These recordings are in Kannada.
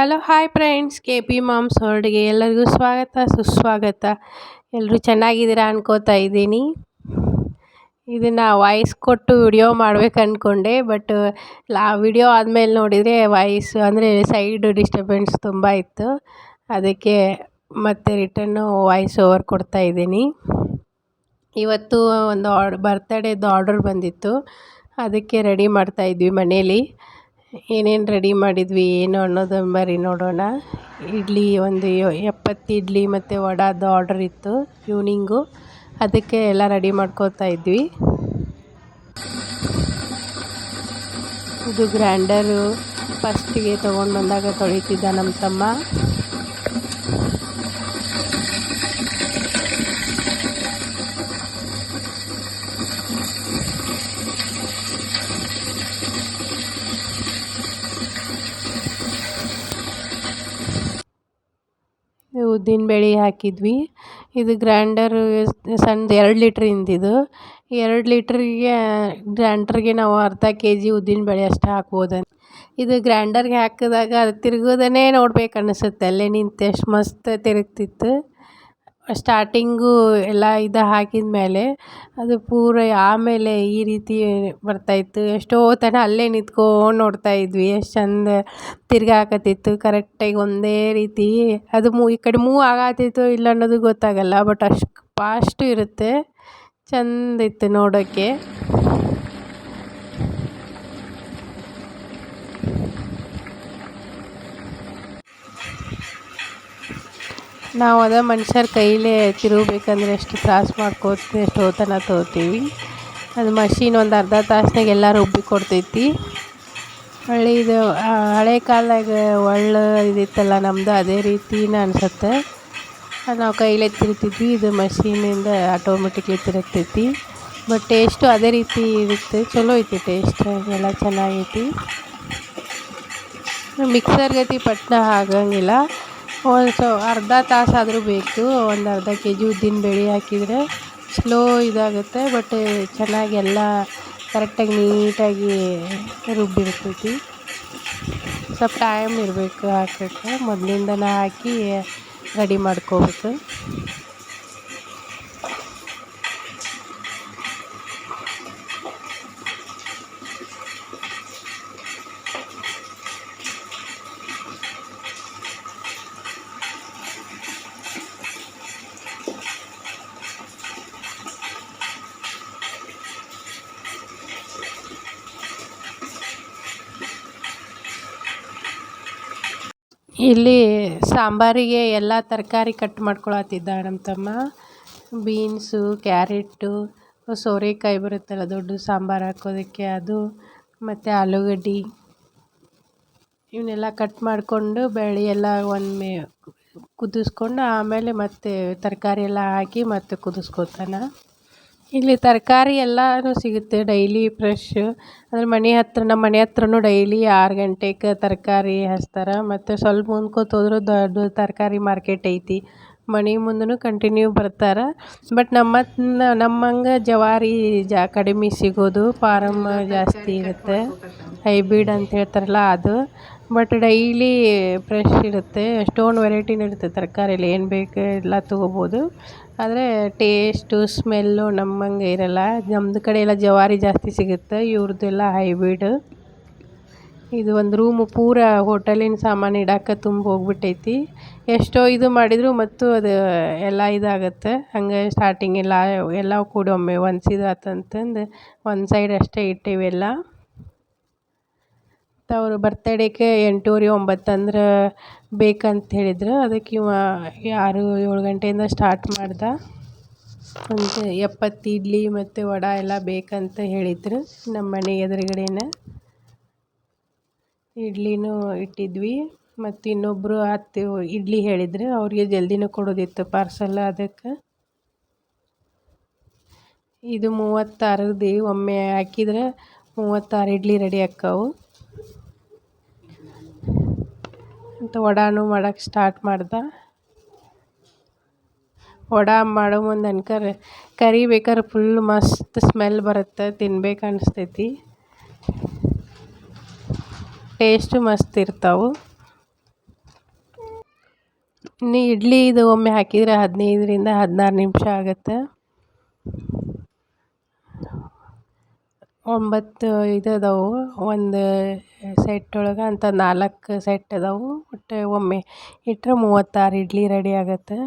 Hello, hi friends. K P moms ಹೊರಡಿಗೆ ಎಲ್ಲರಿಗೂ ಸ್ವಾಗತ, ಸುಸ್ವಾಗತ. ಎಲ್ಲರೂ ಚೆನ್ನಾಗಿದ್ದೀರಾ ಅನ್ಕೋತಾ ಇದ್ದೀನಿ. ಇದನ್ನು ವಾಯ್ಸ್ ಕೊಟ್ಟು ವಿಡಿಯೋ ಮಾಡ್ಬೇಕು ಅಂದ್ಕೊಂಡೆ ಬಟ್ ಲಾ, ವಿಡಿಯೋ ಆದಮೇಲೆ ನೋಡಿದರೆ ವಾಯ್ಸ್ ಅಂದರೆ ಸೈಡ್ ಡಿಸ್ಟರ್ಬೆನ್ಸ್ ತುಂಬ ಇತ್ತು. ಅದಕ್ಕೆ ಮತ್ತೆ ರಿಟರ್ನು ವಾಯ್ಸ್ ಓವರ್ ಕೊಡ್ತಾ ಇದ್ದೀನಿ. ಇವತ್ತು ಒಂದು ಆರ್ಡ್ ಬರ್ತಡೇದು ಆರ್ಡರ್ ಬಂದಿತ್ತು. ಅದಕ್ಕೆ ರೆಡಿ ಮಾಡ್ತಾಯಿದ್ವಿ ಮನೇಲಿ. ಏನೇನು ರೆಡಿ ಮಾಡಿದ್ವಿ, ಏನು ಅನ್ನೋದು ಬರಿ ನೋಡೋಣ. ಇಡ್ಲಿ ಒಂದು ಎಪ್ಪತ್ತು ಇಡ್ಲಿ ಮತ್ತು ವಡಾದು ಆರ್ಡರ್ ಇತ್ತು ಈವ್ನಿಂಗು ಅದಕ್ಕೆ ಎಲ್ಲ ರೆಡಿ ಮಾಡ್ಕೋತಾ ಇದ್ವಿ. ಇದು ಗ್ರ್ಯಾಂಡರು ಫಸ್ಟಿಗೆ ತೊಗೊಂಡು ಬಂದಾಗ ತೊಳಿತಿದ್ದ ನಮ್ಮ ತಮ್ಮ. ಉದ್ದಿನ ಬೇಳೆ ಹಾಕಿದ್ವಿ. ಇದು ಗ್ರ್ಯಾಂಡರ್ ಸಣ್ಣದು ಎರಡು ಲೀಟ್ರ್ ಇದು ಎರಡು ಲೀಟ್ರಿಗೆ ಗ್ರ್ಯಾಂಡರ್ಗೆ ನಾವು ಅರ್ಧ ಕೆ ಜಿ ಉದ್ದಿನ ಬೇಳೆ ಅಷ್ಟು ಹಾಕ್ಬೋದು ಇದು ಗ್ರ್ಯಾಂಡರ್ಗೆ ಹಾಕಿದಾಗ ಅದು ತಿರುಗೋದನ್ನೇ ನೋಡ್ಬೇಕು ಅನಿಸುತ್ತೆ. ಅಲ್ಲೇ ನಿಂತು ಎಷ್ಟು ಮಸ್ತ್ ತಿರುಗ್ತಿತ್ತು. ಸ್ಟಾರ್ಟಿಂಗು ಎಲ್ಲ ಇದು ಹಾಕಿದ ಮೇಲೆ ಅದು ಪೂರ ಆಮೇಲೆ ಈ ರೀತಿ ಬರ್ತಾಯಿತ್ತು ಎಷ್ಟೋ ತನ ಅಲ್ಲೇ ನಿಂತ್ಕೊಂಡು ನೋಡ್ತಾ ಇದ್ವಿ. ಎಷ್ಟು ಚಂದ ತಿರ್ಗಾಕತ್ತಿತ್ತು ಕರೆಕ್ಟಾಗಿ ಒಂದೇ ರೀತಿ ಅದು ಮೂ, ಈ ಕಡೆ ಮೂವ್ ಆಗತ್ತಿತ್ತು ಇಲ್ಲ ಅನ್ನೋದು ಗೊತ್ತಾಗಲ್ಲ ಬಟ್ ಅಷ್ಟು ಫಾಸ್ಟು ಇರುತ್ತೆ. ಚಂದ ಇತ್ತು ನೋಡೋಕ್ಕೆ ನಾವು ಅದೇ ಮನುಷ್ಯರ ಕೈಲೇ ತಿರುಗಬೇಕಂದ್ರೆ ಎಷ್ಟು ತ್ರಾಸು ಮಾಡ್ಕೋತ ಎಷ್ಟು ತನಕ ತೊಗೋತೀವಿ. ಅದು ಮಷೀನ್ ಒಂದು ಅರ್ಧ ತಾಸ್ನಾಗ ಎಲ್ಲ ರುಬ್ಬಿ ಕೊಡ್ತೈತಿ. ಹೊಳ್ಳಿ ಇದು ಹಳೆ ಕಾಲದಾಗ ಒಳ್ಳೆ ಇದಿತ್ತಲ್ಲ ನಮ್ಮದು ಅದೇ ರೀತಿನೇ ಅದು ನಾವು ಕೈಲೇ ತಿರುಗ್ತಿದ್ವಿ ಇದು ಮಷೀನಿಂದ ಆಟೋಮೆಟಿಕ್ಲಿ ತಿರುಗ್ತೈತಿ. ಬಟ್ ಟೇಸ್ಟು ಅದೇ ರೀತಿ ಇರುತ್ತೆ, ಚಲೋ ಐತಿ ಟೇಸ್ಟ್ ಎಲ್ಲ ಚೆನ್ನಾಗೈತಿ. ಮಿಕ್ಸರ್ ಗತಿ ಪಟ್ನ ಆಗಂಗಿಲ್ಲ ಒಂದು ಸೊ ಅರ್ಧ ತಾಸಾದರೂ ಬೇಕು. ಒಂದು ಅರ್ಧ ಕೆ ಜಿ ಉದ್ದಿನ ಬೇಳೆ ಹಾಕಿದರೆ ಸ್ಲೋ ಇದಾಗುತ್ತೆ, ಬಟ್ ಚೆನ್ನಾಗಿ ಎಲ್ಲ ಕರೆಕ್ಟಾಗಿ ನೀಟಾಗಿ ರುಬ್ಬಿರ್ತೈತಿ. ಸ್ವಲ್ಪ ಟೈಮ್ ಇರಬೇಕು ಹಾಕೋಕ್ಕೆ. ಮೊದಲಿಂದನೇ ಹಾಕಿ ರೆಡಿ ಮಾಡ್ಕೋಬೇಕು. ಇಲ್ಲಿ ಸಾಂಬಾರಿಗೆ ಎಲ್ಲ ತರಕಾರಿ ಕಟ್ ಮಾಡ್ಕೊಳತ್ತಿದ್ದ ನಮ್ಮ ತಮ್ಮ. ಬೀನ್ಸು ಕ್ಯಾರೆಟು ಸೋರೆಕಾಯಿ ಬರುತ್ತಲ್ಲ ದೊಡ್ಡ ಸಾಂಬಾರು ಹಾಕೋದಕ್ಕೆ ಅದು, ಮತ್ತು ಆಲೂಗಡ್ಡೆ. ಇವನ್ನೆಲ್ಲ ಕಟ್ ಮಾಡಿಕೊಂಡು ಬೇಳೆ ಎಲ್ಲ ಒಮ್ಮೆ ಕುದಿಸ್ಕೊಂಡು ಆಮೇಲೆ ಮತ್ತೆ ತರಕಾರಿ ಎಲ್ಲ ಹಾಕಿ ಮತ್ತೆ ಕುದಿಸ್ಕೊತಾನೆ. ಇಲ್ಲಿ ತರಕಾರಿ ಎಲ್ಲನೂ ಸಿಗುತ್ತೆ ಡೈಲಿ ಫ್ರೆಶ್ ಅಂದ್ರೆ ಮನೆ ಹತ್ರ ನಮ್ಮ ಮನೆ ಹತ್ರನೂ ಡೈಲಿ ಆರು ಗಂಟೆಗೆ ತರಕಾರಿ ಹಚ್ತಾರೆ. ಮತ್ತು ಸ್ವಲ್ಪ ಮುಂದ್ಕೋತ ಹೋದ್ರೆ ದೊಡ್ಡ ತರಕಾರಿ ಮಾರ್ಕೆಟ್ ಐತಿ. ಮನೆ ಮುಂದೂ ಕಂಟಿನ್ಯೂ ಬರ್ತಾರೆ. ಬಟ್ ನಮ್ಮ ನಮ್ಮಂಗೆ ಜವಾರಿ ಜಾ, ಕಡಿಮೆ ಸಿಗೋದು. ಫಾರಮ್ ಜಾಸ್ತಿ ಇರುತ್ತೆ. ಹೈಬ್ರಿಡ್ ಅಂತ ಹೇಳ್ತಾರಲ್ಲ ಅದು. ಬಟ್ ಡೈಲಿ ಫ್ರೆಶ್ ಇರುತ್ತೆ. ಎಷ್ಟೊಂದು ವೆರೈಟಿನೂ ಇರುತ್ತೆ ತರಕಾರಿಯಲ್ಲಿ ಏನು ಬೇಕು ಎಲ್ಲ ತೊಗೋಬೋದು. ಆದರೆ ಟೇಸ್ಟು ಸ್ಮೆಲ್ಲು ನಮ್ಮಂಗೆ ಇರಲ್ಲ. ನಮ್ಮದು ಕಡೆ ಎಲ್ಲ ಜವಾರಿ ಜಾಸ್ತಿ ಸಿಗುತ್ತೆ. ಇವ್ರದ್ದೆಲ್ಲ ಹೈಬ್ರಿಡ್ ಇದು ಒಂದು ರೂಮು ಪೂರ ಹೋಟೆಲಿನ ಸಾಮಾನು ಇಡಕ್ಕೆ ತುಂಬ ಹೋಗ್ಬಿಟ್ಟೈತಿ. ಎಷ್ಟೋ ಇದು ಮಾಡಿದರೂ ಮತ್ತು ಅದು ಎಲ್ಲ ಇದಾಗುತ್ತೆ. ಹಂಗೆ ಸ್ಟಾರ್ಟಿಂಗ್ ಎಲ್ಲ ಎಲ್ಲ ಕೂಡ ಒಮ್ಮೆ ಹೊಂದ್ಸಿದಾತಂತಂದು ಒಂದು ಸೈಡ್ ಅಷ್ಟೇ ಇಟ್ಟೇವೆಲ್ಲ ಮತ್ತು ಅವರು ಬರ್ತಡೇಗೆ ಎಂಟೂವರೆ ಒಂಬತ್ತು ಅಂದ್ರೆ ಬೇಕಂತ ಹೇಳಿದ್ರು ಅದಕ್ಕೆ ಇವ ಆರು ಏಳು ಗಂಟೆಯಿಂದ ಸ್ಟಾರ್ಟ್ ಮಾಡ್ದೆ. ಒಂದು ಎಪ್ಪತ್ತು ಇಡ್ಲಿ ಮತ್ತು ವಡೆ ಎಲ್ಲ ಬೇಕಂತ ಹೇಳಿದ್ರು ನಮ್ಮ ಮನೆ ಎದುರುಗಡೆನೇ. ಇಡ್ಲಿನೂ ಇಟ್ಟಿದ್ವಿ. ಮತ್ತು ಇನ್ನೊಬ್ಬರು ಹತ್ತು ಇಡ್ಲಿ ಹೇಳಿದ್ರು. ಅವ್ರಿಗೆ ಜಲ್ದಿನೂ ಕೊಡೋದಿತ್ತು ಪಾರ್ಸಲ್ ಅದಕ್ಕೆ. ಇದು ಮೂವತ್ತಾರದ್ದು ಒಮ್ಮೆ ಹಾಕಿದ್ರೆ ಮೂವತ್ತಾರು ಇಡ್ಲಿ ರೆಡಿ ಆಕ್ಕವು ಅಂತ ವಡಾನು ಮಾಡಕ್ಕೆ ಸ್ಟಾರ್ಟ್ ಮಾಡ್ದೆ. ವಡೆ ಮಾಡೋ ಮುಂದೆ ಅನ್ಕರೆ ಕರಿಬೇಕಾದ್ರೆ ಫುಲ್ ಮಸ್ತ್ ಸ್ಮೆಲ್ ಬರುತ್ತೆ, ತಿನ್ಬೇಕು ಅನಿಸ್ತೈತಿ. ಟೇಸ್ಟು ಮಸ್ತ್ ಇರ್ತಾವೆ. ಇನ್ನು ಇಡ್ಲಿ ಇದು ಒಮ್ಮೆ ಹಾಕಿದರೆ ಹದಿನೈದರಿಂದ ಹದಿನಾರು ನಿಮಿಷ ಆಗುತ್ತೆ. ಒಂಬತ್ತು ಇದು ಅದಾವು ಒಂದು ಸೆಟ್ ಒಳಗೆ ಅಂತ ನಾಲ್ಕು ಸೆಟ್ ಅದಾವು. ಒಟ್ಟು ಒಮ್ಮೆ ಇಟ್ಟರೆ ಮೂವತ್ತಾರು ಇಡ್ಲಿ ರೆಡಿ ಆಗತ್ತೆ.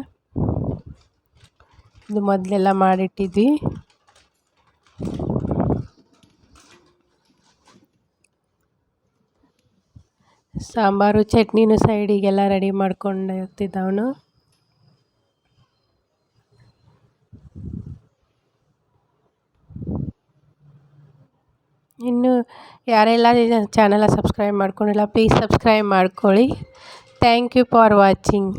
ಇದು ಮೊದಲೆಲ್ಲ ಮಾಡಿಟ್ಟಿದ್ವಿ. ಸಾಂಬಾರು, ಚಟ್ನಿನೂ ಸೈಡಿಗೆಲ್ಲ ರೆಡಿ ಮಾಡ್ಕೊಂಡು ಇರ್ತಿದ್ದವನು ಇನ್ನು ಯಾರೆಲ್ಲ ಚಾನಲ ಸಬ್ಸ್ಕ್ರೈಬ್ ಮಾಡ್ಕೊಂಡಿಲ್ಲ ಪ್ಲೀಸ್ ಸಬ್ಸ್ಕ್ರೈಬ್ ಮಾಡ್ಕೊಳ್ಳಿ. Thank you for watching